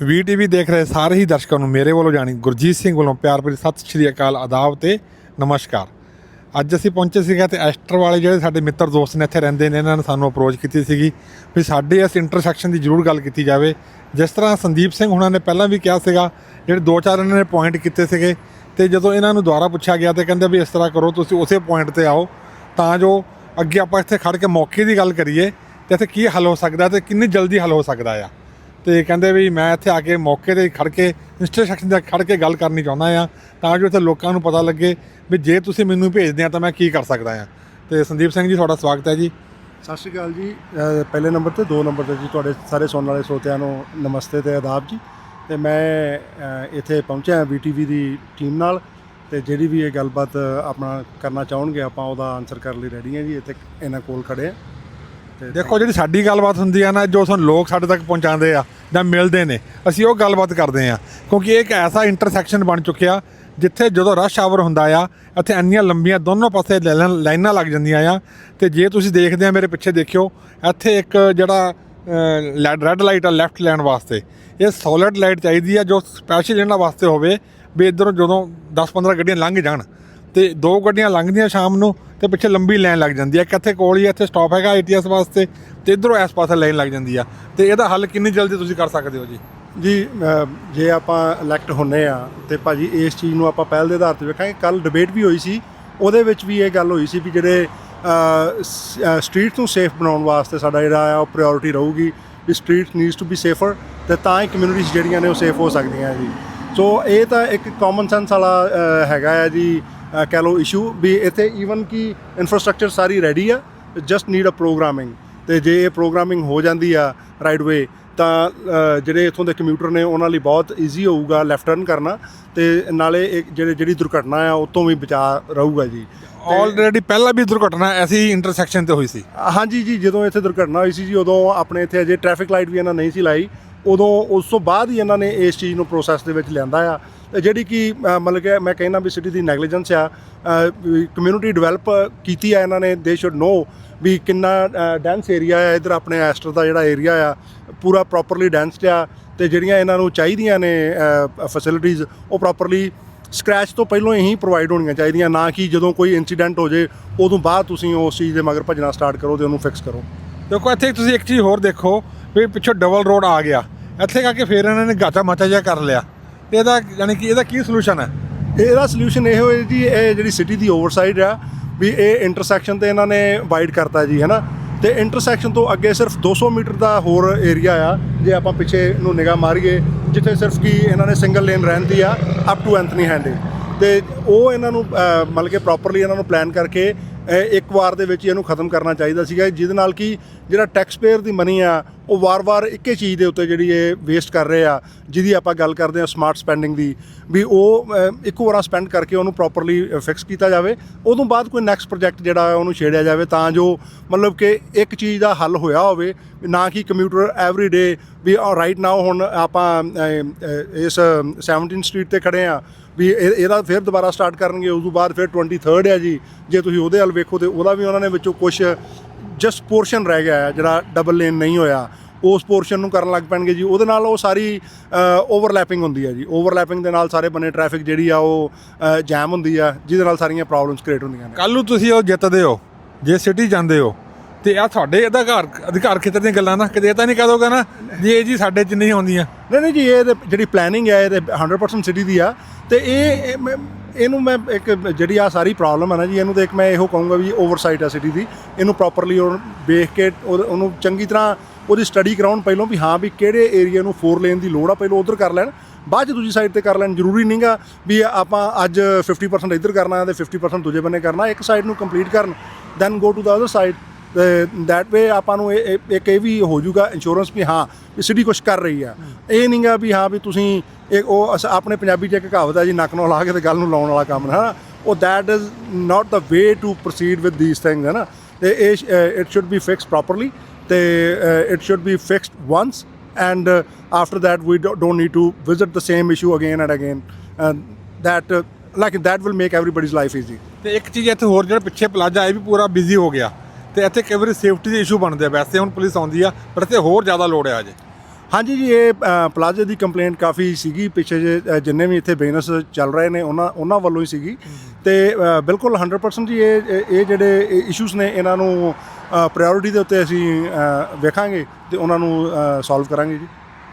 ਵੀ ਵੀਟੀਵੀ ਦੇਖ ਰਹੇ ਸਾਰੇ ਹੀ ਦਰਸ਼ਕਾਂ ਨੂੰ ਮੇਰੇ ਵੱਲੋਂ ਜਾਣੀ ਗੁਰਜੀਤ ਸਿੰਘ ਵੱਲੋਂ ਪਿਆਰ ਭਰੀ ਸਤਿ ਸ਼੍ਰੀ ਅਕਾਲ, ਆਦਾਬ ਤੇ ਨਮਸਕਾਰ। ਅੱਜ ਅਸੀਂ ਪਹੁੰਚੇ ਸੀਗੇ ਤੇ ਐਸਟਰ ਵਾਲੇ ਜਿਹੜੇ ਸਾਡੇ ਮਿੱਤਰ ਦੋਸਤ ਨੇ ਇੱਥੇ ਰਹਿੰਦੇ ਨੇ, ਇਹਨਾਂ ਨੇ ਸਾਨੂੰ ਅਪਰੋਚ ਕੀਤੀ ਸੀਗੀ ਵੀ ਸਾਡੇ ਇਸ ਇੰਟਰਸੈਕਸ਼ਨ ਦੀ ਜ਼ਰੂਰ ਗੱਲ ਕੀਤੀ ਜਾਵੇ। ਜਿਸ ਤਰ੍ਹਾਂ ਸੰਦੀਪ ਸਿੰਘ ਹੁਣਾਂ ਨੇ ਪਹਿਲਾਂ ਵੀ ਕਿਹਾ ਸੀਗਾ, ਜਿਹੜੇ ਦੋ ਚਾਰ ਇਹਨਾਂ ਨੇ ਪੁਆਇੰਟ ਕੀਤੇ ਸੀਗੇ, ਤੇ ਜਦੋਂ ਇਹਨਾਂ ਨੂੰ ਦੁਬਾਰਾ ਪੁੱਛਿਆ ਗਿਆ ਤੇ ਕਹਿੰਦੇ ਵੀ ਇਸ ਤਰ੍ਹਾਂ ਕਰੋ, ਤੁਸੀਂ ਉਸੇ ਪੁਆਇੰਟ ਤੇ ਆਓ, ਤਾਂ ਜੋ ਅੱਗੇ ਆਪਾਂ ਇੱਥੇ ਖੜ ਕੇ ਮੌਕੇ ਦੀ ਗੱਲ ਕਰੀਏ, ਤੇ ਇੱਥੇ ਕੀ ਹੱਲ ਹੋ ਸਕਦਾ ਤੇ ਕਿੰਨੀ ਜਲਦੀ ਹੱਲ ਹੋ ਸਕਦਾ ਆ। ਤੇ ਕਹਿੰਦੇ ਵੀ ਮੈਂ ਇੱਥੇ ਆ ਕੇ ਮੌਕੇ ਤੇ ਖੜ ਕੇ ਇੰਸਟਰਕਸ਼ਨ ਤੇ ਖੜ ਕੇ ਗੱਲ ਕਰਨੀ ਚਾਹੁੰਦਾ ਆ ਤਾਂ ਜੋ ਇੱਥੇ ਲੋਕਾਂ ਨੂੰ ਪਤਾ ਲੱਗੇ ਵੀ ਜੇ ਤੁਸੀਂ ਮੈਨੂੰ ਭੇਜਦੇ ਆ ਤਾਂ ਮੈਂ ਕੀ ਕਰ ਸਕਦਾ ਆ ਤੇ ਸੰਦੀਪ ਸਿੰਘ ਜੀ, ਤੁਹਾਡਾ ਸਵਾਗਤ ਹੈ ਜੀ। ਸਤਿ ਸ਼੍ਰੀ ਅਕਾਲ ਜੀ। ਪਹਿਲੇ ਨੰਬਰ ਤੇ, ਦੋ ਨੰਬਰ ਤੇ ਜੀ, ਤੁਹਾਡੇ ਸਾਰੇ ਸੁਣਨ ਵਾਲੇ ਸਰੋਤਿਆਂ ਨੂੰ ਨਮਸਤੇ ਤੇ ਆਦਾਬ ਜੀ। ਤੇ ਮੈਂ ਇੱਥੇ ਪਹੁੰਚਿਆ ਵੀਟੀਵੀ ਦੀ ਟੀਮ ਨਾਲ ਤੇ ਜਿਹੜੀ ਵੀ ਇਹ ਗੱਲਬਾਤ ਆਪਣਾ ਕਰਨਾ ਚਾਹਣਗੇ, ਆਪਾਂ ਉਹਦਾ ਆਨਸਰ ਕਰਨ ਲਈ ਰੈਡੀ ਹਾਂ ਜੀ। ਇੱਥੇ ਇਹਨਾਂ ਕੋਲ ਖੜੇ ਆ। ਦੇਖੋ ਜਿਹੜੀ ਸਾਡੀ ਗੱਲਬਾਤ ਹੁੰਦੀ ਆ ਨਾ, ਜੋ ਸਾਨੂੰ ਲੋਕ ਸਾਡੇ ਤੱਕ ਪਹੁੰਚਾਉਂਦੇ ਆ ਜਾਂ ਮਿਲਦੇ ਨੇ, ਅਸੀਂ ਉਹ ਗੱਲਬਾਤ ਕਰਦੇ ਆ। ਕਿਉਂਕਿ ਇਹ ਇੱਕ ਐਸਾ ਇੰਟਰਸੈਕਸ਼ਨ ਬਣ ਚੁੱਕਿਆ, ਜਿੱਥੇ ਜਦੋਂ ਰਸ਼ ਆਵਰ ਹੁੰਦਾ ਆ, ਇੱਥੇ ਇੰਨੀਆਂ ਲੰਬੀਆਂ ਦੋਨੋਂ ਪਾਸੇ ਲਾਈਨਾਂ- ਲਾਈਨਾਂ ਲੱਗ ਜਾਂਦੀਆਂ ਆ। ਤੇ ਜੇ ਤੁਸੀਂ ਦੇਖਦੇ ਆ ਮੇਰੇ ਪਿੱਛੇ ਦੇਖਿਓ, ਇੱਥੇ ਇੱਕ ਜਿਹੜਾ ਰੈੱਡ ਲਾਈਟ ਆ ਲੈਫਟ ਲੈਣ ਵਾਸਤੇ। ਇਹ ਸੋਲਿਡ ਲਾਈਟ ਚਾਹੀਦੀ ਆ ਜੋ ਸਪੈਸ਼ਲ ਇਹਨਾਂ ਵਾਸਤੇ ਹੋਵੇ, ਵੀ ਇਧਰੋਂ ਜਦੋਂ 10-15 ਗੱਡੀਆਂ ਲੰਘ ਜਾਣ। ਤੇ ਦੋ ਗੱਡੀਆਂ ਲੰਘਦੀਆਂ ਸ਼ਾਮ ਨੂੰ ਤੇ ਪਿੱਛੇ ਲੰਬੀ ਲਾਈਨ ਲੱਗ ਜਾਂਦੀ ਹੈ ਕਿੱਥੇ ਕੋਲ ਹੀ ਆ, ਇੱਥੇ ਸਟਾਪ ਹੈਗਾ ਏਟੀਐਸ ਵਾਸਤੇ ਤੇ ਇਧਰੋਂ ਇਸ ਪਾਸੇ ਲਾਈਨ ਲੱਗ ਜਾਂਦੀ ਆ। ਤੇ ਇਹਦਾ ਹੱਲ ਕਿੰਨੀ ਜਲਦੀ ਤੁਸੀਂ ਕਰ ਸਕਦੇ ਹੋ ਜੀ? ਜੀ ਜੇ ਆਪਾਂ ਇਲੈਕਟ ਹੁੰਨੇ ਆ ਤੇ ਭਾਜੀ ਇਸ ਚੀਜ਼ ਨੂੰ ਆਪਾਂ ਪਹਿਲ ਦੇ ਆਧਾਰ ਤੇ ਵੇਖਾਂਗੇ। ਕੱਲ ਡਿਬੇਟ ਵੀ ਹੋਈ ਸੀ ਉਹਦੇ ਵਿੱਚ ਵੀ ਇਹ ਗੱਲ ਹੋਈ ਸੀ ਵੀ ਜਿਹੜੇ ਸਟਰੀਟ ਨੂੰ ਸੇਫ ਬਣਾਉਣ ਵਾਸਤੇ ਸਾਡਾ ਜਿਹੜਾ ਆ ਉਹ ਪ੍ਰਾਇੋਰਟੀ ਰਹੂਗੀ ਵੀ street needs to be safer ਤੇ ਤਾਂ ਹੀ ਕਮਿਊਨਿਟੀਜ਼ ਜਿਹੜੀਆਂ ਨੇ ਉਹ ਸੇਫ ਹੋ ਸਕਦੀਆਂ ਜੀ। ਸੋ ਇਹ ਤਾਂ ਇੱਕ ਕਾਮਨ ਸੈਂਸ ਵਾਲਾ ਹੈਗਾ ਆ ਜੀ। ਕਹਿ ਲਓ ਇਸ਼ੂ ਵੀ ਇੱਥੇ ਈਵਨ ਕਿ ਇਨਫਰਾਸਟ੍ਰਕਚਰ ਸਾਰੀ ਰੈਡੀ ਆ ਜਸਟ ਨੀਡ ਅ ਪ੍ਰੋਗਰਾਮਿੰਗ ਤੇ ਜੇ ਇਹ ਪ੍ਰੋਗਰਾਮਿੰਗ ਹੋ ਜਾਂਦੀ ਆ ਰਾਈਟ ਵੇ ਤਾਂ ਜਿਹੜੇ ਇਥੋਂ ਦੇ ਕੰਪਿਊਟਰ ਨੇ ਉਹਨਾਂ ਲਈ ਬਹੁਤ ਈਜ਼ੀ ਹੋਊਗਾ ਲੈਫਟ ਟਰਨ ਕਰਨਾ। ਤੇ ਨਾਲੇ ਇੱਕ ਜਿਹੜੇ ਜਿਹੜੀ ਦੁਰਘਟਨਾ ਆ ਉਹ ਤੋਂ ਵੀ ਬਚਾ ਰਹੂਗਾ ਜੀ। ਆਲਰੇਡੀ ਪਹਿਲਾਂ ਵੀ ਦੁਰਘਟਨਾ ਐਸੀ ਇੰਟਰਸੈਕਸ਼ਨ ਤੇ ਹੋਈ ਸੀ। ਹਾਂਜੀ ਜੀ ਜਦੋਂ ਇੱਥੇ ਦੁਰਘਟਨਾ ਹੋਈ ਸੀ ਜੀ ਉਦੋਂ ਆਪਣੇ ਇੱਥੇ ਅਜੇ ਟ੍ਰੈਫਿਕ ਲਾਈਟ ਵੀ ਇਹਨਾਂ ਨਹੀਂ ਸੀ ਲਾਈ। ਉਦੋਂ ਉਸ ਤੋਂ ਬਾਅਦ ਹੀ ਇਹਨਾਂ ਨੇ ਇਸ ਚੀਜ਼ ਨੂੰ ਪ੍ਰੋਸੈਸ ਦੇ ਵਿੱਚ ਲਿਆਂਦਾ ਆ। ਜਿਹੜੀ ਕਿ ਮਤਲਬ ਕਿ ਮੈਂ ਕਹਿੰਦਾ ਵੀ ਸਿਟੀ ਦੀ ਨੈਗਲੀਜੈਂਸ ਆ ਕਮਿਊਨਿਟੀ ਡਿਵੈਲਪ ਕੀਤੀ ਆ ਇਹਨਾਂ ਨੇ ਦੇ ਸ਼ੁੱਡ ਨੋ ਵੀ ਕਿੰਨਾ ਡੈਂਸ ਏਰੀਆ ਆ, ਇਧਰ ਆਪਣੇ ਐਸਟਰ ਦਾ ਜਿਹੜਾ ਏਰੀਆ ਆ, ਪੂਰਾ ਪ੍ਰੋਪਰਲੀ ਡੈਂਸਡ ਆ, ਤੇ ਜਿਹੜੀਆਂ ਇਹਨਾਂ ਨੂੰ ਚਾਹੀਦੀਆਂ ਨੇ ਫੈਸਿਲਿਟੀਆਂ ਉਹ ਪ੍ਰੋਪਰਲੀ ਸਕ੍ਰੈਚ ਤੋਂ ਪਹਿਲਾਂ ਹੀ ਪ੍ਰੋਵਾਈਡ ਹੋਣੀਆਂ ਚਾਹੀਦੀਆਂ, ਨਾ ਕਿ ਜਦੋਂ ਕੋਈ ਇਨਸੀਡੈਂਟ ਹੋ ਜੇ, ਉਦੋਂ ਬਾਅਦ ਤੁਸੀਂ ਉਸ ਚੀਜ਼ ਦੇ ਮਗਰ ਭੱਜਣਾ ਸਟਾਰਟ ਕਰੋ ਤੇ ਉਹਨੂੰ ਫਿਕਸ ਕਰੋ। ਦੇਖੋ, ਇੱਥੇ ਤੁਸੀਂ ਇੱਕ ਚੀਜ਼ ਹੋਰ ਦੇਖੋ, ਵੀ ਪਿੱਛੋਂ ਡਬਲ ਰੋਡ ਆ ਗਿਆ। ਇੱਥੇ ਕਰਕੇ ਫੇਰ ਇਹਨਾਂ ਨੇ ਗਾਚਾ ਮਾਚਾ ਜਿਹਾ ਕਰ ਲਿਆ। ਤੇ ਇਹਦਾ ਯਾਨੀ ਕਿ ਇਹਦਾ ਕੀ ਸੋਲੂਸ਼ਨ ਹੈ? ਇਹਦਾ ਸੋਲੂਸ਼ਨ ਇਹ ਹੋਏ ਜੀ, ਇਹ ਜਿਹੜੀ ਸਿਟੀ ਦੀ ਓਵਰਸਾਈਡ ਆ, ਵੀ ਇਹ ਇੰਟਰਸੈਕਸ਼ਨ ਤੇ ਇਹਨਾਂ ਨੇ ਵਾਈਡ ਕਰਤਾ ਜੀ, ਹੈਨਾ? ਤੇ ਇੰਟਰਸੈਕਸ਼ਨ ਤੋਂ ਅੱਗੇ ਸਿਰਫ 200 ਮੀਟਰ ਦਾ ਹੋਰ ਏਰੀਆ ਆ, ਜੇ ਆਪਾਂ ਪਿੱਛੇ ਨੂੰ ਨਿਗਾਹ ਮਾਰੀਏ, ਜਿੱਥੇ ਸਿਰਫ ਕੀ ਇਹਨਾਂ ਨੇ ਸਿੰਗਲ ਲੇਨ ਰਹਿੰਦੀ ਆ ਅਪ ਟੂ ਐਂਥਨੀ ਹੈਂਡੇ ਤੇ ਉਹ ਇਹਨਾਂ ਨੂੰ ਮਤਲਬ ਕਿ ਪ੍ਰੋਪਰਲੀ ਇਹਨਾਂ ਨੂੰ ਪਲਾਨ ਕਰਕੇ ਇੱਕ ਵਾਰ ਦੇ ਵਿੱਚ ਇਹਨੂੰ ਖਤਮ ਕਰਨਾ ਚਾਹੀਦਾ ਸੀਗਾ। ਜਿਹਦੇ ਨਾਲ ਕਿ ਜਿਹੜਾ ਟੈਕਸ ਪੇਅਰ ਦੀ ਮਨੀ ਆ, ਉਹ ਵਾਰ-ਵਾਰ ਇੱਕੇ ਚੀਜ਼ ਦੇ ਉੱਤੇ ਜਿਹੜੀ ਇਹ ਵੇਸਟ ਕਰ ਰਹੇ ਆ, ਜਿਹਦੀ ਆਪਾਂ ਗੱਲ ਕਰਦੇ ਆ ਸਮਾਰਟ ਸਪੈਂਡਿੰਗ ਦੀ। ਵੀ ਉਹ ਇੱਕੋ ਵਾਰ ਸਪੈਂਡ ਕਰਕੇ ਉਹਨੂੰ ਪ੍ਰੋਪਰਲੀ ਫਿਕਸ ਕੀਤਾ ਜਾਵੇ। ਉਦੋਂ ਬਾਅਦ ਕੋਈ ਨੈਕਸਟ ਪ੍ਰੋਜੈਕਟ ਜਿਹੜਾ ਉਹਨੂੰ ਛੇੜਿਆ ਜਾਵੇ ਤਾਂ ਜੋ ਮਤਲਬ ਕਿ ਇੱਕ ਚੀਜ਼ ਦਾ ਹੱਲ ਹੋਇਆ ਹੋਵੇ। ਨਾ ਕਿ ਕੰਪਿਊਟਰ ਐਵਰੀ ਡੇ ਵੀ oh, ਰਾਈਟ ਨਾਓ ਹੁਣ ਆਪਾਂ ਇਸ 17 ਸਟਰੀਟ ਤੇ ਖੜੇ ਆ ਵੀ ਇਹ- ਇਹਦਾ ਫਿਰ ਦੁਬਾਰਾ ਸਟਾਰਟ ਕਰਨਗੇ, ਉਸ ਤੋਂ ਬਾਅਦ ਫਿਰ 23rd ਹੈ ਜੀ। ਜੇ ਤੁਸੀਂ ਉਹਦੇ ਵੱਲ ਵੇਖੋ ਤੇ ਉਹਦਾ ਵੀ ਉਹਨਾਂ ਨੇ ਵਿੱਚੋਂ ਕੁਝ ਜਸਟ ਪੋਰਸ਼ਨ ਰਹਿ ਗਿਆ ਹੈ, ਜਿਹੜਾ ਡਬਲ ਲੇਨ ਨਹੀਂ ਹੋਇਆ। ਉਸ ਪੋਰਸ਼ਨ ਨੂੰ ਕਰਨ ਲੱਗ ਪੈਣਗੇ ਜੀ। ਉਹਦੇ ਨਾਲ ਉਹ ਸਾਰੀ ਓਵਰਲੈਪਿੰਗ ਹੁੰਦੀ ਹੈ ਜੀ। ਓਵਰਲੈਪਿੰਗ ਦੇ ਨਾਲ ਸਾਰੇ ਬੰਨੇ ਟ੍ਰੈਫਿਕ ਜਿਹੜੀ ਆ ਉਹ ਜੈਮ ਹੁੰਦੀ ਆ, ਜਿਹਦੇ ਨਾਲ ਸਾਰੀਆਂ ਪ੍ਰੋਬਲਮਸ ਕ੍ਰੀਏਟ ਹੁੰਦੀਆਂ ਨੇ। ਕੱਲ ਨੂੰ ਤੁਸੀਂ ਉਹ ਜਿੱਤਦੇ ਹੋ, ਜੇ ਸਿਟੀ ਜਾਂਦੇ ਹੋ ਤੇ ਆ ਤੁਹਾਡੇ ਅਧਿਕਾਰ ਅਧਿਕਾਰ ਖੇਤਰ ਦੀਆਂ ਗੱਲਾਂ ਨਾ ਕਿਤੇ ਇਹ ਤਾਂ ਨਹੀਂ ਕਹਦੋਗਾ ਨਾ ਜੀ ਇਹ ਜੀ ਸਾਡੇ ਚ ਨਹੀਂ ਆਉਂਦੀਆਂ। ਨਹੀਂ ਨਹੀਂ ਜੀ, ਇਹ ਜਿਹੜੀ ਪਲੈਨਿੰਗ ਹੈ, ਇਹ ਤੇ 100% ਸਿਟੀ ਦੀ ਆ। ਤੇ ਇਹ ਮੈਂ- ਇਹਨੂੰ ਮੈਂ ਇੱਕ ਜਿਹੜੀ ਆ ਸਾਰੀ ਪ੍ਰੋਬਲਮ ਹੈ ਨਾ ਜੀ, ਇਹਨੂੰ ਤੇ ਇੱਕ ਮੈਂ ਇਹੋ ਕਹੂੰਗਾ ਵੀ ਓਵਰਸਾਈਟ ਆ ਸਿਟੀ ਦੀ। ਇਹਨੂੰ ਪ੍ਰੋਪਰਲੀ ਉਹ ਵੇਖ ਕੇ ਉਹਨੂੰ ਚੰਗੀ ਤਰ੍ਹਾਂ ਉਹਦੀ ਸਟੱਡੀ ਕਰਾਉਣ ਪਹਿਲਾਂ ਵੀ ਹਾਂ ਵੀ ਕਿਹੜੇ ਏਰੀਆ ਨੂੰ ਫੋਰ ਲੇਨ ਦੀ ਲੋੜ ਆ, ਪਹਿਲਾਂ ਉਧਰ ਕਰ ਲੈਣ। ਬਾਅਦ ਚ ਦੂਜੀ ਸਾਈਡ ਤੇ ਕਰ ਲੈਣ, ਜ਼ਰੂਰੀ ਨਹੀਂਗਾ ਵੀ ਆਪਾਂ ਅੱਜ 50% ਇੱਧਰ ਕਰਨਾ ਤੇ 50% ਦੂਜੇ ਬੰਨੇ ਕਰਨਾ, ਇੱਕ ਸਾਈਡ ਨੂੰ ਕੰਪਲੀਟ ਕਰਨ then go to the other side that way ਆਪਾਂ ਨੂੰ ਇਹ- ਇਹ- ਇੱਕ ਇਹ ਵੀ ਹੋ ਜਾਊਗਾ ਇੰਸ਼ੋਰੈਂਸ ਵੀ ਹਾਂ ਵੀ ਸਿਟੀ ਕੁਝ ਕਰ ਰਹੀ ਆ। ਇਹ ਨਹੀਂਗਾ ਵੀ ਹਾਂ ਵੀ ਤੁਸੀਂ ਇੱਕ ਉਹ ਆਪਣੇ ਪੰਜਾਬੀ ਚ ਇੱਕ ਕਹਾਵਤ ਹੈ ਜੀ ਨੱਕ ਨੂੰ ਲਾ ਕੇ ਤੇ ਗੱਲ ਨੂੰ ਲਾਉਣ ਵਾਲਾ ਕੰਮ ਹੈ ਨਾ ਉਹ that is not the way to proceed with these things ਹੈ ਨਾ ਤੇ ਇਹ it should be fixed properly ਤੇ it should be fixed once and after that we don't need to visit the same issue again and again that like that will make everybody's life easy ਤੇ ਇੱਕ ਚੀਜ਼ ਇੱਥੇ ਹੋਰ ਜਿਹੜਾ ਪਿੱਛੇ plaza ਇਹ ਵੀ ਪੂਰਾ ਬਿਜ਼ੀ ਹੋ ਗਿਆ। ਤੇ ਇੱਥੇ ਕਈ ਵਾਰੀ ਸੇਫਟੀ ਦੇ ਇਸ਼ੂ ਬਣਦੇ ਆ। ਵੈਸੇ ਹੁਣ ਪੁਲਿਸ ਆਉਂਦੀ ਆ ਪਰ ਇੱਥੇ ਹੋਰ ਜ਼ਿਆਦਾ ਲੋੜ ਹੈ ਅਜੇ ਹਾਂਜੀ ਜੀ ਇਹ ਪਲਾਜ਼ੇ ਦੀ ਕੰਪਲੇਂਟ ਕਾਫੀ ਸੀਗੀ ਪਿੱਛੇ ਜੇ ਜਿੰਨੇ ਵੀ ਇੱਥੇ ਬਿਜ਼ਨਸ ਚੱਲ ਰਹੇ ਨੇ ਉਹਨਾਂ ਉਹਨਾਂ ਵੱਲੋਂ ਹੀ ਸੀਗੀ। ਤੇ ਬਿਲਕੁਲ 100% ਜੀ ਇਹ ਇਹ- ਜਿਹੜੇ ਇਸ਼ੂਜ਼ ਨੇ ਇਹਨਾਂ ਨੂੰ ਪ੍ਰਾਇੋਰਟੀ ਦੇ ਉੱਤੇ ਅਸੀਂ ਵੇਖਾਂਗੇ ਤੇ ਉਹਨਾਂ ਨੂੰ ਸੋਲਵ ਕਰਾਂਗੇ ਜੀ।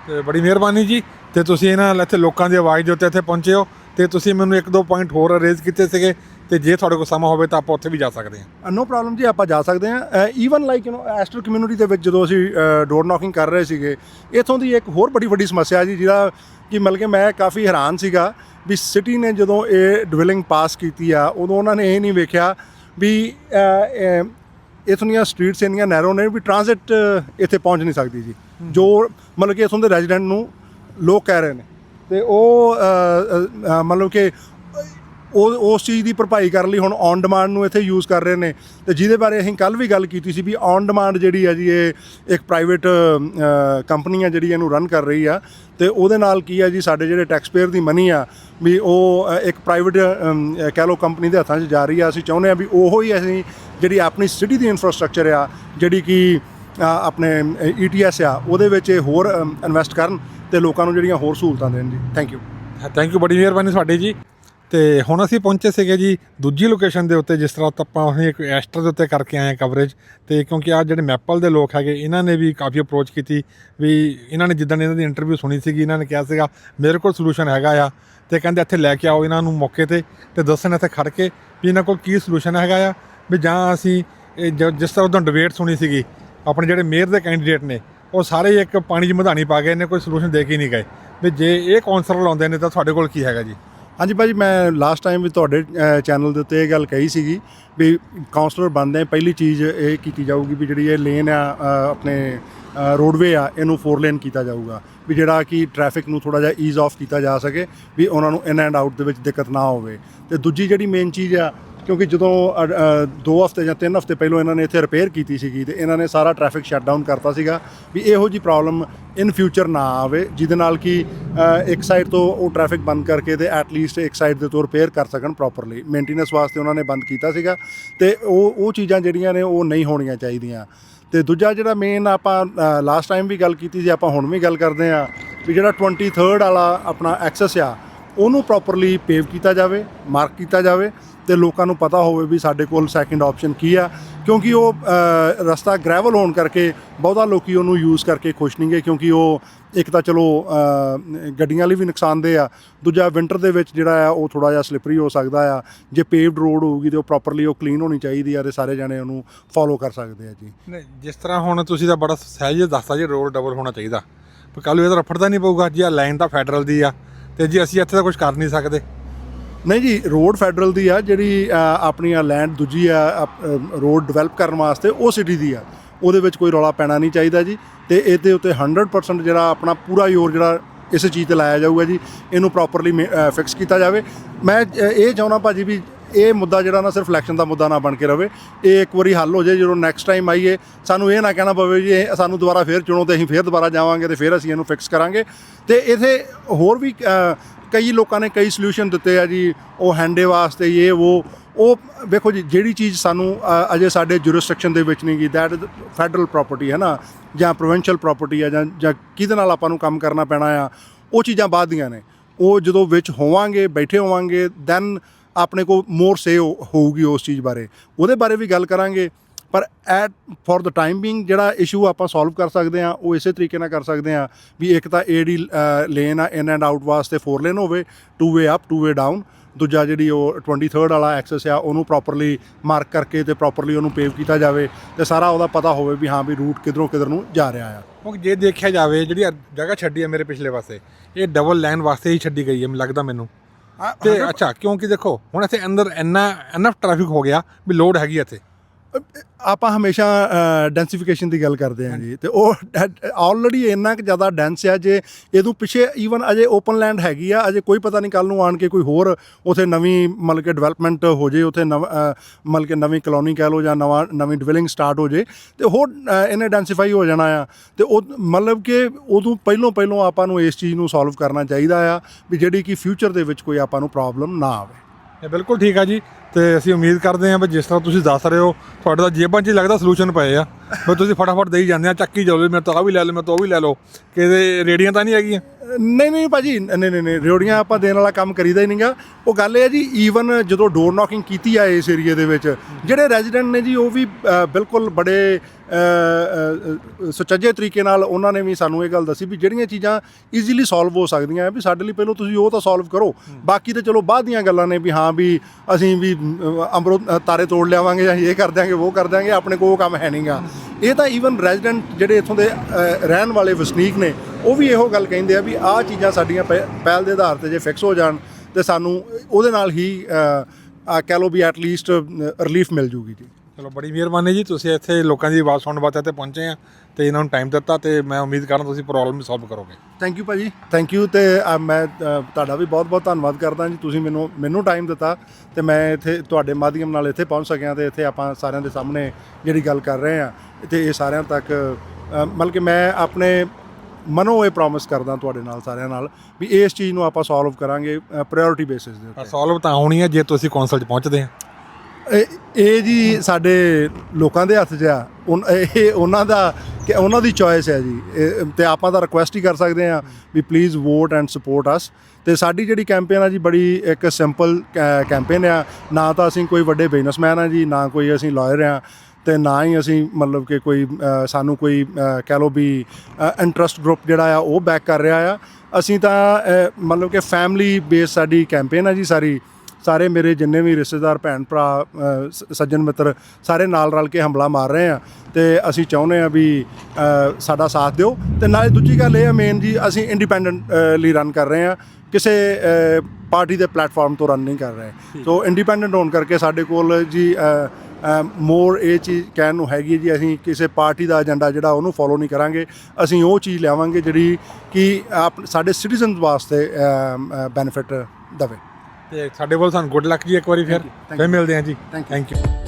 ਤੇ ਬੜੀ ਮਿਹਰਬਾਨੀ ਜੀ। ਤੇ ਤੁਸੀਂ ਇਹਨਾਂ ਇੱਥੇ ਲੋਕਾਂ ਦੀ ਆਵਾਜ਼ ਦੇ ਉੱਤੇ ਇੱਥੇ ਪਹੁੰਚੇ ਹੋ। ਤੇ ਤੁਸੀਂ ਮੈਨੂੰ ਇੱਕ ਦੋ ਪੁਆਇੰਟ ਹੋਰ ਰੇਜ਼ ਕੀਤੇ ਸੀਗੇ। ਤੇ ਜੇ ਤੁਹਾਡੇ ਕੋਲ ਸਮਾਂ ਹੋਵੇ ਤਾਂ ਆਪਾਂ ਉੱਥੇ ਵੀ ਜਾ ਸਕਦੇ ਹਾਂ। ਨੋ ਪ੍ਰੋਬਲਮ ਜੀ ਆਪਾਂ ਜਾ ਸਕਦੇ ਹਾਂ। Even like you know aster community ਦੇ ਵਿੱਚ ਜਦੋਂ ਅਸੀਂ ਡੋਰ ਨੌਕਿੰਗ ਕਰ ਰਹੇ ਸੀਗੇ ਇਥੋਂ ਦੀ ਇੱਕ ਹੋਰ ਬੜੀ ਵੱਡੀ ਸਮੱਸਿਆ ਜੀ ਜਿਹਦਾ ਕਿ ਮਿਲ ਕੇ ਮੈਂ ਕਾਫੀ ਹੈਰਾਨ ਸੀਗਾ ਵੀ ਸਿਟੀ ਨੇ ਜਦੋਂ ਇਹ ਡਵੈਲਿੰਗ ਪਾਸ ਕੀਤੀ ਆ ਉਦੋਂ ਉਹਨਾਂ ਨੇ ਇਹ ਨਹੀਂ ਵੇਖਿਆ ਵੀ ਇਥੋਂ ਦੀਆਂ ਸਟਰੀਟਸ ਇੰਨੀਆਂ ਨੈਰੋ ਨੇ ਵੀ ਟ੍ਰਾਂਜ਼ਿਟ ਇੱਥੇ ਪਹੁੰਚ ਨਹੀਂ ਸਕਦੀ ਜੀ। ਜੋ ਮਤਲਬ ਕਿ ਇਥੋਂ ਦੇ ਰੈਜ਼ੀਡੈਂਟ ਨੂੰ ਲੋਕ ਕਹਿ ਰਹੇ ਨੇ। ਤੇ ਉਹ ਮਤਲਬ ਕਿ ਉਹ ਉਸ ਚੀਜ਼ ਦੀ ਭਰਪਾਈ ਕਰਨ ਲਈ ਹੁਣ ਔਨ ਡਿਮਾਂਡ ਨੂੰ ਇੱਥੇ ਯੂਜ਼ ਕਰ ਰਹੇ ਨੇ। ਤੇ ਜਿਹਦੇ ਬਾਰੇ ਅਸੀਂ ਕੱਲ ਵੀ ਗੱਲ ਕੀਤੀ ਸੀ ਵੀ ਔਨ ਡਿਮਾਂਡ ਜਿਹੜੀ ਹੈ ਜੀ ਇਹ ਇੱਕ ਪ੍ਰਾਈਵੇਟ ਕੰਪਨੀ ਆ ਜਿਹੜੀ ਇਹਨੂੰ ਰਨ ਕਰ ਰਹੀ ਆ। ਤੇ ਉਹਦੇ ਨਾਲ ਕੀ ਆ ਜੀ ਸਾਡੇ ਜਿਹੜੇ ਟੈਕਸ ਪੇਅਰ ਦੀ ਮਨੀ ਆ ਵੀ ਉਹ ਇੱਕ ਪ੍ਰਾਈਵੇਟ ਕਹਿ ਲਓ ਕੰਪਨੀ ਦੇ ਹੱਥਾਂ 'ਚ ਜਾ ਰਹੀ ਆ। ਅਸੀਂ ਚਾਹੁੰਦੇ ਆ ਵੀ ਉਹੋ ਹੀ ਅਸੀਂ ਜਿਹੜੀ ਆਪਣੀ ਸਿਟੀ ਦੀ ਇਨਫਰਾਸਟ੍ਰਕਚਰ ਆ ਜਿਹੜੀ ਕਿ ਅ, ਆਪਣੇ ਈਟੀਐਸ ਆ ਉਹਦੇ ਵਿੱਚ ਇਹ ਹੋਰ ਇਨਵੈਸਟ ਕਰਨ ਤੇ ਲੋਕਾਂ ਨੂੰ ਜਿਹੜੀਆਂ ਹੋਰ ਸਹੂਲਤਾਂ ਦੇਣ ਜੀ। ਥੈਂਕ ਯੂ ਥੈਂਕ ਯੂ ਬੜੀ ਮਿਹਰਬਾਨੀ ਤੁਹਾਡੀ ਜੀ। ਤੇ ਹੁਣ ਅਸੀਂ ਪਹੁੰਚੇ ਸੀਗੇ ਜੀ ਦੂਜੀ ਲੋਕੇਸ਼ਨ ਦੇ ਉੱਤੇ, ਜਿਸ ਤਰ੍ਹਾਂ ਤਾਂ ਆਪਾਂ ਅਸੀਂ ਇੱਕ ਐਸਟਰ ਦੇ ਉੱਤੇ ਕਰਕੇ ਆਏ ਕਵਰੇਜ ਤੇ ਕਿਉਂਕਿ ਆ ਜਿਹੜੇ ਮੈਪਲ ਦੇ ਲੋਕ ਹੈਗੇ, ਇਹਨਾਂ ਨੇ ਵੀ ਕਾਫੀ ਅਪਰੋਚ ਕੀਤੀ ਵੀ ਇਹਨਾਂ ਨੇ ਜਿੱਦਾਂ ਇਹਨਾਂ ਦੀ ਇੰਟਰਵਿਊ ਸੁਣੀ ਸੀਗੀ, ਇਹਨਾਂ ਨੇ ਕਿਹਾ ਸੀਗਾ, ਮੇਰੇ ਕੋਲ ਸੋਲੂਸ਼ਨ ਹੈਗਾ ਆ। ਤੇ ਕਹਿੰਦੇ ਇੱਥੇ ਲੈ ਕੇ ਆਓ ਇਹਨਾਂ ਨੂੰ ਮੌਕੇ ਤੇ ਤੇ ਦੱਸਣ ਇੱਥੇ ਖੜ ਕੇ ਵੀ ਇਹਨਾਂ ਕੋਲ ਕੀ ਸੋਲੂਸ਼ਨ ਹੈਗਾ ਆ, ਵੀ ਜਾਂ ਅਸੀਂ ਜਿਸ ਤਰ੍ਹਾਂ ਉਦੋਂ ਡਿਬੇਟ ਸੁਣੀ ਸੀਗੀ, ਆਪਣੇ ਜਿਹੜੇ ਮੇਅਰ ਦੇ ਕੈਂਡੀਡੇਟ ਨੇ, ਉਹ ਸਾਰੇ ਇੱਕ ਪਾਣੀ 'ਚ ਮਧਾਣੀ ਪਾ ਗਏ ਨੇ ਕੋਈ ਸੋਲੂਸ਼ਨ ਦੇ ਕੇ ਨਹੀਂ ਗਏ। ਵੀ ਜੇ ਇਹ ਕੌਂਸਲਰ ਲਾਉਂਦੇ ਨੇ ਤਾਂ ਤੁਹਾਡੇ ਕੋਲ ਕੀ ਹੈਗਾ ਜੀ? ਹਾਂਜੀ ਭਾਜੀ, ਮੈਂ ਲਾਸਟ ਟਾਈਮ ਵੀ ਤੁਹਾਡੇ ਚੈਨਲ ਦੇ ਉੱਤੇ ਇਹ ਗੱਲ ਕਹੀ ਸੀਗੀ ਵੀ ਕਾਉਂਸਲਰ ਬਣਦੇ ਪਹਿਲੀ ਚੀਜ਼ ਇਹ ਕੀਤੀ ਜਾਊਗੀ ਵੀ ਜਿਹੜੀ ਇਹ ਲੇਨ ਆ ਆਪਣੇ ਰੋਡਵੇ ਆ, ਇਹਨੂੰ ਫੋਰ ਲੇਨ ਕੀਤਾ ਜਾਊਗਾ। ਵੀ ਜਿਹੜਾ ਕਿ ਟ੍ਰੈਫਿਕ ਨੂੰ ਥੋੜਾ ਜਿਹਾ ਈਜ਼ ਆਫ ਕੀਤਾ ਜਾ ਸਕੇ, ਵੀ ਉਹਨਾਂ ਨੂੰ ਇਨ ਐਂਡ ਆਊਟ ਦੇ ਵਿੱਚ ਦਿੱਕਤ ਨਾ ਹੋਵੇ। ਤੇ ਦੂਜੀ ਜਿਹੜੀ ਮੇਨ ਚੀਜ਼ ਆ ਕਿਉਂਕਿ ਜਦੋਂ 2 ਹਫ਼ਤੇ ਜਾਂ 3 ਹਫ਼ਤੇ ਪਹਿਲਾਂ ਇਹਨਾਂ ਨੇ ਇੱਥੇ ਰਿਪੇਅਰ ਕੀਤੀ ਸੀਗੀ ਤੇ ਇਹਨਾਂ ਨੇ ਸਾਰਾ ਟ੍ਰੈਫਿਕ ਸ਼ਟ ਡਾਊਨ ਕਰਤਾ ਸੀਗਾ ਵੀ ਇਹੋ ਜੀ ਪ੍ਰੋਬਲਮ ਇਨ ਫਿਊਚਰ ਨਾ ਆਵੇ, ਜਿਹਦੇ ਨਾਲ ਕਿ ਇੱਕ ਸਾਈਡ ਤੋਂ ਉਹ ਟ੍ਰੈਫਿਕ ਬੰਦ ਕਰਕੇ ਤੇ ਐਟ ਲੀਸਟ ਇੱਕ ਸਾਈਡ ਦੇ ਤੋਂ ਰਿਪੇਅਰ ਕਰ ਸਕਣ ਪ੍ਰੋਪਰਲੀ ਮੇਨਟੇਨੈਂਸ ਵਾਸਤੇ ਉਹਨਾਂ ਨੇ ਬੰਦ ਕੀਤਾ ਸੀਗਾ ਤੇ ਉਹ ਉਹ ਚੀਜ਼ਾਂ ਜਿਹੜੀਆਂ ਨੇ ਉਹ ਨਹੀਂ ਹੋਣੀਆਂ ਚਾਹੀਦੀਆਂ। ਤੇ ਦੂਜਾ ਜਿਹੜਾ ਮੇਨ ਆਪਾਂ ਲਾਸਟ ਟਾਈਮ ਵੀ ਗੱਲ ਕੀਤੀ ਸੀ, ਆਪਾਂ ਹੁਣ ਵੀ ਗੱਲ ਕਰਦੇ ਆ ਵੀ ਜਿਹੜਾ 23rd ਵਾਲਾ ਆਪਣਾ ਐਕਸੈਸ ਆ, ਉਹਨੂੰ ਪ੍ਰੋਪਰਲੀ ਪੇਵ ਕੀਤਾ ਜਾਵੇ ਮਾਰਕ ਕੀਤਾ ਜਾਵੇ ਤੇ ਲੋਕਾਂ ਨੂੰ ਪਤਾ ਹੋਵੇ ਵੀ ਸਾਡੇ ਕੋਲ ਸੈਕੰਡ ਆਪਸ਼ਨ ਕੀ ਆ, ਕਿਉਂਕਿ ਉਹ ਰਸਤਾ ਗ੍ਰੈਵਲ ਹੋਣ ਕਰਕੇ ਬਹੁਤਾ ਲੋਕੀ ਉਹਨੂੰ ਯੂਜ਼ ਕਰਕੇ ਖੁਸ਼ ਨਹੀਂਗੇ ਕਿਉਂਕਿ ਉਹ ਇੱਕ ਤਾਂ ਚਲੋ ਗੱਡੀਆਂ ਲਈ ਵੀ ਨੁਕਸਾਨਦੇਹ ਆ, ਦੂਜਾ ਵਿੰਟਰ ਦੇ ਵਿੱਚ ਜਿਹੜਾ ਆ, ਉਹ ਥੋੜਾ ਜਿਹਾ ਸਲਿਪਰੀ ਹੋ ਸਕਦਾ ਆ। ਜੇ ਪੇਵਡ ਰੋਡ ਹੋਊਗੀ ਤੇ ਉਹ ਪ੍ਰੋਪਰਲੀ ਉਹ ਕਲੀਨ ਹੋਣੀ ਚਾਹੀਦੀ ਆ ਤੇ ਸਾਰੇ ਜਣੇ ਉਹਨੂੰ ਫੋਲੋ ਕਰ ਸਕਦੇ ਆ ਜੀ। ਜਿਸ ਤਰ੍ਹਾਂ ਹੁਣ ਤੁਸੀਂ ਤਾਂ ਬੜਾ ਸਹਿਜ ਦੱਸਦਾ ਜੀ ਰੋਡ ਡਬਲ ਹੋਣਾ ਚਾਹੀਦਾ। ਪਰ ਕੱਲ ਨੂੰ ਇਹ ਤਾਂ ਰਫੜਦਾ ਨਹੀਂ ਪਊਗਾ, ਜੀ ਆ ਲਾਈਨ ਤਾਂ ਫੈਡਰਲ ਦੀ ਆ, ਤੇ ਜੀ ਅਸੀਂ ਇੱਥੇ ਤਾਂ ਕੁਝ ਕਰ ਨਹੀਂ ਸਕਦੇ। ਨਹੀਂ ਜੀ ਰੋਡ ਫੈਡਰਲ ਦੀ ਆ, ਜਿਹੜੀ ਆਪਣੀ ਆ ਲੈਂਡ ਦੂਜੀ ਆ ਰੋਡ ਡਿਵੈਲਪ ਕਰਨ ਵਾਸਤੇ ਉਹ ਸਿਟੀ ਦੀ ਆ। ਉਹਦੇ ਵਿੱਚ ਕੋਈ ਰੌਲਾ ਪੈਣਾ ਨਹੀਂ ਚਾਹੀਦਾ ਜੀ। ਤੇ ਇਹਦੇ ਉੱਤੇ 100% ਜਿਹੜਾ ਆਪਣਾ ਪੂਰਾ ਜ਼ੋਰ ਜਿਹੜਾ ਇਸ ਚੀਜ਼ ਤੇ ਲਾਇਆ ਜਾਊਗਾ ਜੀ, ਇਹਨੂੰ ਪ੍ਰੋਪਰਲੀ ਫਿਕਸ ਕੀਤਾ ਜਾਵੇ। ਮੈਂ ਇਹ ਚਾਹੁੰਦਾ ਭਾਜੀ ਵੀ ਇਹ ਮੁੱਦਾ ਜਿਹੜਾ ਨਾ ਸਿਰਫ ਇਲੈਕਸ਼ਨ ਦਾ ਮੁੱਦਾ ਨਾ ਬਣ ਕੇ ਰਵੇ। ਇਹ ਇੱਕ ਵਾਰੀ ਹੱਲ ਹੋ ਜਾਏ, ਜਦੋਂ ਨੈਕਸਟ ਟਾਈਮ ਆਈਏ, ਸਾਨੂੰ ਇਹ ਨਾ ਕਹਿਣਾ ਪਵੇ ਜੀ ਇਹ ਸਾਨੂੰ ਦੁਬਾਰਾ ਫੇਰ ਚੁਣੋ ਤੇ ਅਸੀਂ ਫੇਰ ਦੁਬਾਰਾ ਜਾਵਾਂਗੇ ਤੇ ਫੇਰ ਅਸੀਂ ਇਹਨੂੰ ਫਿਕਸ ਕਰਾਂਗੇ। ਤੇ ਇਥੇ ਹੋਰ ਵੀ ਕਈ ਲੋਕਾਂ ਨੇ ਕਈ ਸੋਲੂਸ਼ਨ ਦਿੱਤੇ ਆ ਜੀ, ਉਹ ਹੈਂਡੇ ਵਾਸਤੇ ਇਹ ਉਹ ਉਹ ਵੇਖੋ ਜੀ, ਜਿਹੜੀ ਚੀਜ਼ ਸਾਨੂੰ ਅਜੇ ਸਾਡੇ ਜੁਰਿਸਡਿਕਸ਼ਨ ਦੇ ਵਿੱਚ ਨਹੀਂ ਗਈ ਦੈਟ ਇਜ਼ ਫੈਡਰਲ ਪ੍ਰਾਪਰਟੀ ਹੈ ਨਾ? ਜਾਂ ਪ੍ਰੋਵਿੰਸ਼ੀਅਲ ਪ੍ਰਾਪਰਟੀ ਆ ਜਾਂ ਜਾਂ ਕਿਹਦੇ ਨਾਲ ਆਪਾਂ ਨੂੰ ਕੰਮ ਕਰਨਾ ਪੈਣਾ ਆ, ਉਹ ਚੀਜ਼ਾਂ ਬਾਅਦ ਦੀਆਂ ਨੇ। ਉਹ ਜਦੋਂ ਵਿੱਚ ਹੋਵਾਂਗੇ, ਬੈਠੇ ਹੋਵਾਂਗੇ ਦੈਨ ਆਪਣੇ ਕੋ ਮੋਰ ਸੇ ਹੋਊਗੀ ਉਸ ਚੀਜ਼ ਬਾਰੇ। ਉਹਦੇ ਬਾਰੇ ਵੀ ਗੱਲ ਕਰਾਂਗੇ। ਪਰ at for the time being ਜਿਹੜਾ ਇਸ਼ੂ ਆਪਾਂ ਸੋਲਵ ਕਰ ਸਕਦੇ ਆ ਉਹ ਇਸੇ ਤਰੀਕੇ ਨਾਲ ਕਰ ਸਕਦੇ ਆ ਵੀ ਇੱਕ ਤਾਂ ਏਡੀ ਲੇਨ ਆ ਇਨ ਐਂਡ ਆਊਟ ਵਾਸਤੇ 4 ਲੇਨ ਹੋਵੇ two way up two way down ਦੂਜਾ ਜਿਹੜੀ ਉਹ 23rd ਵਾਲਾ ਐਕਸੈਸ ਆ ਉਹਨੂੰ ਪ੍ਰੋਪਰਲੀ ਮਾਰਕ ਕਰਕੇ ਤੇ ਪ੍ਰੋਪਰਲੀ ਉਹਨੂੰ ਪੇਵ ਕੀਤਾ ਜਾਵੇ ਤੇ ਸਾਰਾ ਉਹਦਾ ਪਤਾ ਹੋਵੇ ਵੀ ਹਾਂ ਵੀ ਰੂਟ ਕਿਧਰੋਂ ਕਿਧਰ ਨੂੰ ਜਾ ਰਿਹਾ ਆ। ਕਿਉਂਕਿ ਜੇ ਦੇਖਿਆ ਜਾਵੇ ਜਿਹੜੀ ਜਗ੍ਹਾ ਛੱਡੀ ਹੈ ਮੇਰੇ ਪਿਛਲੇ ਪਾਸੇ ਇਹ ਡਬਲ ਲਾਈਨ ਵਾਸਤੇ ਹੀ ਛੱਡੀ ਗਈ ਹੈ ਮੈਨੂੰ ਲੱਗਦਾ ਮੈਨੂੰ। ਤੇ ਅੱਛਾ ਕਿਉਂਕਿ ਦੇਖੋ ਹੁਣ ਇੱਥੇ ਅੰਦਰ ਇੰਨਾ ਇਨਫ ਟ੍ਰੈਫਿਕ ਹੋ ਗਿਆ ਵੀ ਲੋਡ ਹੈਗੀ ਇੱਥੇ। ਆਪਾਂ ਹਮੇਸ਼ਾ ਡੈਂਸੀਫਿਕੇਸ਼ਨ ਦੀ ਗੱਲ ਕਰਦੇ ਹਾਂ ਜੀ। ਤੇ ਉਹ ਆਲਰੇਡੀ ਇੰਨਾ ਕਿ ਜ਼ਿਆਦਾ ਡੈਂਸ ਆ ਜੇ ਇਹਦੋਂ ਪਿੱਛੇ ਈਵਨ ਅਜੇ ਓਪਨ ਲੈਂਡ ਹੈਗੀ ਆ ਅਜੇ ਕੋਈ ਪਤਾ ਨਹੀਂ ਕੱਲ ਨੂੰ ਆਣ ਕੇ ਕੋਈ ਹੋਰ ਉਥੇ ਨਵੀਂ ਮਤਲਬ ਕਿ ਡਿਵੈਲਪਮੈਂਟ ਹੋ ਜੇ ਉਥੇ ਨਵ ਅ, ਮਤਲਬ ਕਿ ਨਵੀਂ ਕਲੋਨੀ ਕਹਿ ਲਓ ਜਾਂ ਨਵਾਂ ਨਵੀਂ ਡਿਵੈਲਿੰਗ ਸਟਾਰਟ ਹੋ ਜੇ ਤੇ ਹੋਰ ਅ, ਇਹਨੇ ਡੈਂਸੀਫਾਈ ਹੋ ਜਾਣਾ ਆ। ਤੇ ਉਹ ਮਤਲਬ ਕਿ ਉਦੋਂ ਪਹਿਲੋਂ ਪਹਿਲੋਂ ਆਪਾਂ ਨੂੰ ਇਸ ਚੀਜ਼ ਨੂੰ ਸੋਲਵ ਕਰਨਾ ਚਾਹੀਦਾ ਆ ਵੀ ਜਿਹੜੀ ਕਿ ਫਿਊਚਰ ਦੇ ਵਿੱਚ ਕੋਈ ਆਪਾਂ ਨੂੰ ਪ੍ਰੋਬਲਮ ਨਾ ਆਵੇ। ਬਿਲਕੁਲ ਠੀਕ ਆ ਜੀ। ਤੇ ਅਸੀਂ ਉਮੀਦ ਕਰਦੇ ਹਾਂ ਵੀ ਜਿਸ ਤਰ੍ਹਾਂ ਤੁਸੀਂ ਦੱਸ ਰਹੇ ਹੋ ਤੁਹਾਡੇ ਤਾਂ ਜੇਬਾਂ 'ਚ ਹੀ ਲੱਗਦਾ ਸੋਲੂਸ਼ਨ ਪਏ ਆ। ਵੀ ਤੁਸੀਂ ਫਟਾਫਟ ਦੇਈ ਜਾਂਦੇ ਆ ਚੱਕੀ ਜਾਓ ਮੈਂ ਤਾਂ ਆ ਵੀ ਲੈ ਲਓ ਮੈਂ ਤਾਂ ਉਹ ਵੀ ਲੈ ਲਓ। ਕਿ ਇਹਦੇ ਰੇੜੀਆਂ ਤਾਂ ਨਹੀਂ ਹੈਗੀਆਂ? ਨਹੀਂ ਨਹੀਂ ਭਾਜੀ ਨਹੀਂ ਨਹੀਂ ਨਹੀਂ ਰਿਓੜੀਆਂ ਆਪਾਂ ਦੇਣ ਵਾਲਾ ਕੰਮ ਕਰੀਦਾ ਹੀ ਨਹੀਂਗਾ। ਉਹ ਗੱਲ ਇਹ ਹੈ ਜੀ ਈਵਨ ਜਦੋਂ ਡੋਰ ਨੌਕਿੰਗ ਕੀਤੀ ਆ ਇਸ ਏਰੀਆ ਦੇ ਵਿੱਚ ਜਿਹੜੇ ਰੈਜ਼ੀਡੈਂਟ ਨੇ ਜੀ ਉਹ ਵੀ ਬਿਲਕੁਲ ਬੜੇ ਸੁਚੱਜੇ ਤਰੀਕੇ ਨਾਲ ਉਹਨਾਂ ਨੇ ਵੀ ਸਾਨੂੰ ਇਹ ਗੱਲ ਦੱਸੀ ਵੀ ਜਿਹੜੀਆਂ ਚੀਜ਼ਾਂ ਈਜ਼ੀਲੀ ਸੋਲਵ ਹੋ ਸਕਦੀਆਂ ਵੀ ਸਾਡੇ ਲਈ ਪਹਿਲਾਂ ਤੁਸੀਂ ਉਹ ਤਾਂ ਸੋਲਵ ਕਰੋ। ਬਾਕੀ ਤੇ ਚਲੋ ਬਾਅਦ ਦੀਆਂ ਗੱਲਾਂ ਨੇ ਵੀ ਹਾਂ ਵੀ ਅਸੀਂ ਵੀ ਅਮਰੋ ਤਾਰੇ ਤੋੜ ਲਿਆਵਾਂਗੇ ਜਾਂ ਇਹ ਕਰ ਦਿਆਂਗੇ, ਉਹ ਕਰ ਦਿਆਂਗੇ, ਆਪਣੇ ਕੋਲ ਉਹ ਕੰਮ ਹੈ ਨਹੀਂਗਾ। ਇਹ ਤਾਂ ਈਵਨ ਰੈਜ਼ੀਡੈਂਟ ਜਿਹੜੇ ਇੱਥੋਂ ਦੇ ਰਹਿਣ ਵਾਲੇ ਵਸਨੀਕ ਨੇ, ਉਹ ਵੀ ਇਹੋ ਗੱਲ ਕਹਿੰਦੇ ਆ ਵੀ ਆਹ ਚੀਜ਼ਾਂ ਸਾਡੀਆਂ ਪਹਿ- ਪਹਿਲ ਦੇ ਆਧਾਰ ਤੇ ਜੇ ਫਿਕਸ ਹੋ ਜਾਣ, ਤੇ ਸਾਨੂੰ ਉਹਦੇ ਨਾਲ ਹੀ ਕਹਿ ਲਓ ਵੀ ਐਟ ਲੀਸਟ ਰਿਲੀਫ ਮਿਲ ਜੂਗੀ ਜੀ। ਚਲੋ, ਬੜੀ ਮਿਹਰਬਾਨੀ ਜੀ, ਤੁਸੀਂ ਇੱਥੇ ਲੋਕਾਂ ਦੀ ਆਵਾਜ਼ ਸੁਣਨ ਵਾਸਤੇ ਇੱਥੇ ਪਹੁੰਚੇ ਆ। ਤੇ ਇਹਨਾਂ ਨੂੰ ਟਾਈਮ ਦਿੱਤਾ ਤੇ ਮੈਂ ਉਮੀਦ ਕਰਦਾ ਤੁਸੀਂ ਪ੍ਰੋਬਲਮ ਸੋਲਵ ਕਰੋਗੇ। ਥੈਂਕ ਯੂ ਭਾਜੀ। ਥੈਂਕ ਯੂ ਤੇ ਮੈਂ ਤੁਹਾਡਾ ਵੀ ਬਹੁਤ-ਬਹੁਤ ਧੰਨਵਾਦ ਕਰਦਾ ਜੀ। ਤੁਸੀਂ ਮੈਨੂੰ ਮੈਨੂੰ ਟਾਈਮ ਦਿੱਤਾ ਤੇ ਮੈਂ ਇੱਥੇ ਤੁਹਾਡੇ ਮਾਧਿਅਮ ਨਾਲ ਇੱਥੇ ਪਹੁੰਚ ਸਕਿਆ ਤੇ ਇੱਥੇ ਆਪਾਂ ਸਾਰਿਆਂ ਦੇ ਸਾਹਮਣੇ ਜਿਹੜੀ ਗੱਲ ਕਰ ਰਹੇ ਆ ਤੇ ਇਹ ਸਾਰਿਆਂ ਤੱਕ ਮਤਲਬ ਕਿ ਮੈਂ ਆਪਣੇ ਮਨੋਂ ਇਹ ਪ੍ਰੋਮਿਸ ਕਰਦਾ ਤੁਹਾਡੇ ਨਾਲ ਸਾਰਿਆਂ ਨਾਲ ਵੀ ਇਸ ਚੀਜ਼ ਨੂੰ ਆਪਾਂ ਸੋਲਵ ਕਰਾਂਗੇ ਪ੍ਰਾਇੋਰਟੀ ਬੇਸਿਸ ਦੇ ਉੱਤੇ। ਸੋਲਵ ਤਾਂ ਹੋਣੀ ਹੈ ਜੇ ਤੁਸੀਂ ਕੌਂਸਲ 'ਚ ਪਹੁੰਚਦੇ ਆ। ਇਹ ਇਹ ਜੀ ਸਾਡੇ ਲੋਕਾਂ ਦੇ ਹੱਥ 'ਚ ਆ। ਉਨ- ਇਹ ਉਹਨਾਂ ਦਾ ਕਿ ਉਹਨਾਂ ਦੀ ਚੋਇਸ ਹੈ ਜੀ। ਇਹ- ਤੇ ਆਪਾਂ ਤਾਂ ਰਿਕੁਐਸਟ ਹੀ ਕਰ ਸਕਦੇ ਆ ਵੀ please vote and support us ਤੇ ਸਾਡੀ ਜਿਹੜੀ ਕੈਂਪੇਨ ਆ ਜੀ ਬੜੀ ਇੱਕ ਸਿੰਪਲ ਕੈਂਪੇਨ ਆ। ਨਾ ਤਾਂ ਅਸੀਂ ਕੋਈ ਵੱਡੇ ਬਿਜ਼ਨਸਮੈਨ ਆ ਜੀ ਨਾ ਕੋਈ ਅਸੀਂ ਲਾਇਰ ਆ। ਤੇ ਨਾ ਹੀ ਅਸੀਂ ਮਤਲਬ ਕਿ ਕੋਈ ਅ, ਸਾਨੂੰ ਕੋਈ ਅ, ਕਹਿ ਲਓ ਵੀ ਇੰਟਰਸਟ ਗਰੁੱਪ ਜਿਹੜਾ ਆ ਉਹ ਬੈਕ ਕਰ ਰਿਹਾ ਆ। ਅਸੀਂ ਤਾਂ ਅ, ਮਤਲਬ ਕਿ ਫੈਮਿਲੀ ਬੇਸ ਸਾਡੀ ਕੈਂਪੇਨ ਆ ਜੀ ਸਾਰੀ। ਸਾਰੇ ਮੇਰੇ ਜਿੰਨੇ ਵੀ ਰਿਸ਼ਤੇਦਾਰ ਭੈਣ ਭਰਾ ਸੱਜਣ ਮਿੱਤਰ ਸਾਰੇ ਨਾਲ ਰਲ ਕੇ ਹਮਲਾ ਮਾਰ ਰਹੇ ਆ ਤੇ ਅਸੀਂ ਚਾਹੁੰਦੇ ਆ ਵੀ ਸਾਡਾ ਸਾਥ ਦਿਓ ਤੇ ਨਾਲੇ ਦੂਜੀ ਗੱਲ ਇਹ ਆ ਮੇਨ ਜੀ ਅਸੀਂ ਇੰਡੀਪੈਂਡੈਂਟ ਲਈ ਰਨ ਕਰ ਰਹੇ ਆ ਕਿਸੇ ਪਾਰਟੀ ਦੇ ਪਲੇਟਫਾਰਮ ਤੋਂ ਰਨ ਨਹੀਂ ਕਰ ਰਹੇ। ਸੋ ਇੰਡੀਪੈਂਡੈਂਟ ਹੋਣ ਕਰਕੇ ਸਾਡੇ ਕੋਲ ਜੀ ਮੋਰ ਇਹ ਚੀਜ਼ ਕਹਿਣ ਨੂੰ ਹੈਗੀ ਜੀ ਅਸੀਂ ਕਿਸੇ ਪਾਰਟੀ ਦਾ ਏਜੰਡਾ ਜਿਹੜਾ ਉਹਨੂੰ ਫੋਲੋ ਨਹੀਂ ਕਰਾਂਗੇ। ਅਸੀਂ ਉਹ ਚੀਜ਼ ਲਿਆਵਾਂਗੇ ਜਿਹੜੀ ਕਿ ਸਾਡੇ ਸਿਟੀਜ਼ਨਸ ਵਾਸਤੇ ਬੈਨੀਫਿਟ ਦਵੇ। ਤੇ ਸਾਡੇ ਵੱਲ ਸਾਨੂੰ ਗੁੱਡ ਲੱਕ ਜੀ ਇੱਕ ਵਾਰੀ ਫਿਰ. ਫਿਰ ਮਿਲਦੇ ਹਾਂ ਜੀ. Thank you